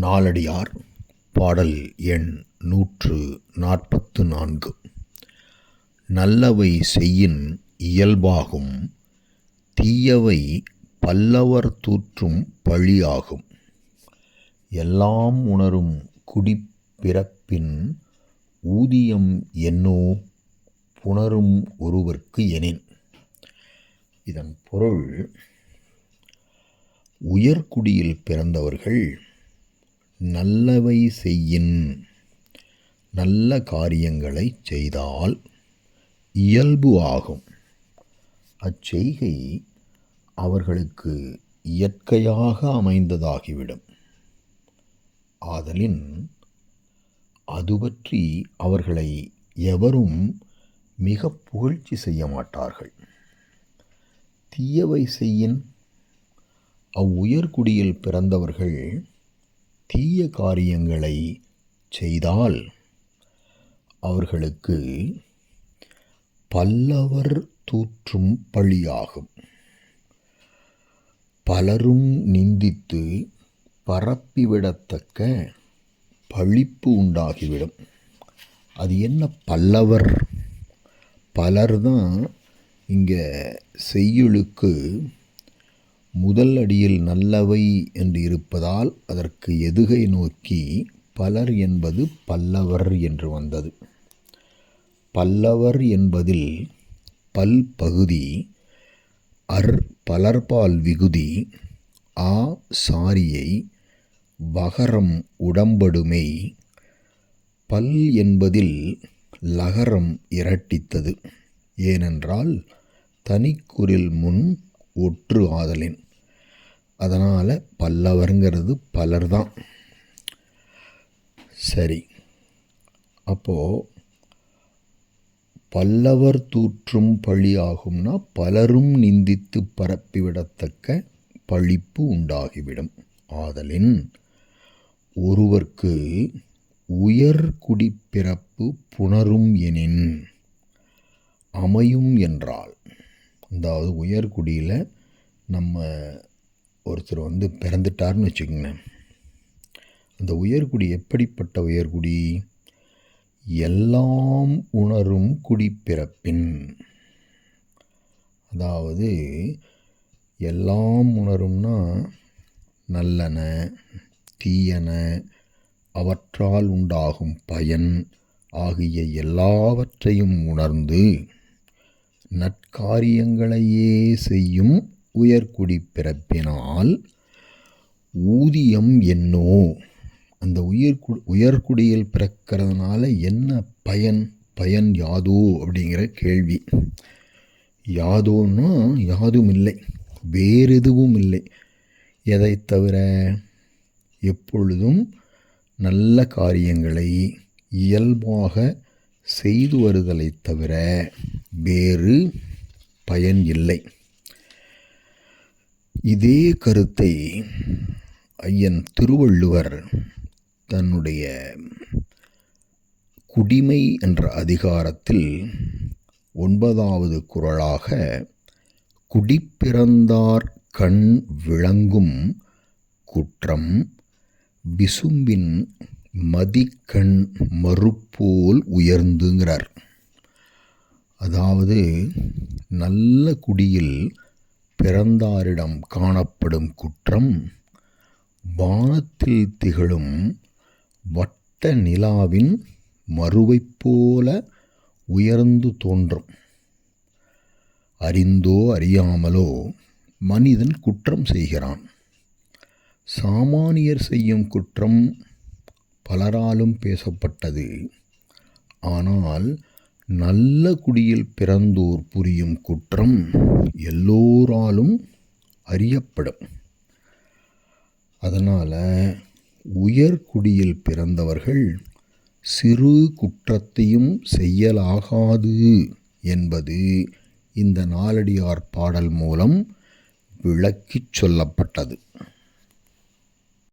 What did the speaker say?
நாலடியார் பாடல் எண் நூற்று நாற்பத்து நான்கு. நல்லவை செய்யின் இயல்பாகும் தீயவை பல்லவர் தூற்றும் பழியாகும். எல்லாம் உணரும் குடிப்பிறப்பின் ஊதியம் என்னோ? புணரும் ஒருவர்க்கு எனின். இதன் பொருள் உயர்குடியில் பிறந்தவர்கள் நல்லவை செய்யின் நல்ல காரியங்களை செய்தால் இயல்பு ஆகும். அச்செய்கை அவர்களுக்கு இயற்கையாக அமைந்ததாகிவிடும். ஆதலின் அது பற்றி அவர்களை எவரும் மிக புகழ்ச்சி செய்ய மாட்டார்கள். தீயவை செய்யின் அவ்வுயர்குடியில் பிறந்தவர்கள் தீய காரியங்களை செய்தால் அவர்களுக்கு பல்லவர் தூற்றும் பழியாகும். பலரும் நிந்தித்து பரப்பிவிடத்தக்க பழிப்பு உண்டாகிவிடும். அது என்ன பல்லவர்? பலர் தான் இங்கே செய்யுளுக்கு முதல் அடியில் நல்லவை என்று இருப்பதால் அதற்கு எதுகை நோக்கி பலர் என்பது பல்லவர் என்று வந்தது. பல்லவர் என்பதில் பல் பகுதி அர் பலர்பால் விகுதி ஆ சாரியை வகரம் உடம்படுமை. பல் என்பதில் லகரம் இரட்டித்தது. ஏனென்றால் தனிக்குறில் முன் ஒற்று ஆதலின். அதனால் பல்லவருங்கிறது பலர் தான் சரி. அப்போது பல்லவர் தூற்றும் பழியாகும்னா பலரும் நிந்தித்து பரப்பிவிடத்தக்க பழிப்பு உண்டாகிவிடும். ஆதலின் ஒருவர்க்கு உயர் குடிப்பிறப்பு புணரும் எனின் அமையும் என்றால் அதாவது உயர்குடியில் நம்ம ஒருத்தர் வந்து பிறந்துட்டார்னு வச்சுக்கோங்களேன். அந்த உயர்குடி எப்படிப்பட்ட உயர்குடி? எல்லாம் உணரும் குடிப்பிறப்பின் அதாவது எல்லாம் உணரும்னா நல்லன தீயன அவற்றால் உண்டாகும் பயன் ஆகிய எல்லாவற்றையும் உணர்ந்து நற்காரியங்களையே செய்யும் உயர்குடி பிறப்பினால் ஊதியம் என்னோ? அந்த உயர்கு உயர்குடியில் பிறக்கிறதுனால என்ன பயன் பயன் யாதோ? அப்படிங்கிற கேள்வி. யாதோன்னா யாதும் இல்லை வேறு எதுவும் இல்லை எதை தவிர எப்பொழுதும் நல்ல காரியங்களை இயல்பாக செய்து வருதலை தவிர வேறு பயன் இல்லை. இதே கருத்தை ஐயன் திருவள்ளுவர் தன்னுடைய குடிமை என்ற அதிகாரத்தில் ஒன்பதாவது குரலாக குடிப்பிறந்தார் கண் விளங்கும் குற்றம் விசும்பின் மதிக்கண் மறுப்போல் உயர்ந்துங்கிறார். அதாவது நல்ல குடியில் பிறந்தாரிடம் காணப்படும் குற்றம் வானத்தில் திகழும் வட்ட நிலாவின் மறுவைப் போல உயர்ந்து தோன்றும். அறிந்தோ அறியாமலோ மனிதன் குற்றம் செய்கிறான். சாமானியர் செய்யும் குற்றம் பலராலும் பேசப்பட்டது. ஆனால் நல்ல குடியில் பிறந்தோர் புரியும் குற்றம் எல்லோராலும் அறியப்படும். அதனால் உயர்குடியில் பிறந்தவர்கள் சிறு குற்றத்தையும் செய்யலாகாது என்பது இந்த நாலடியார் பாடல் மூலம் விளக்கிச் சொல்லப்பட்டது.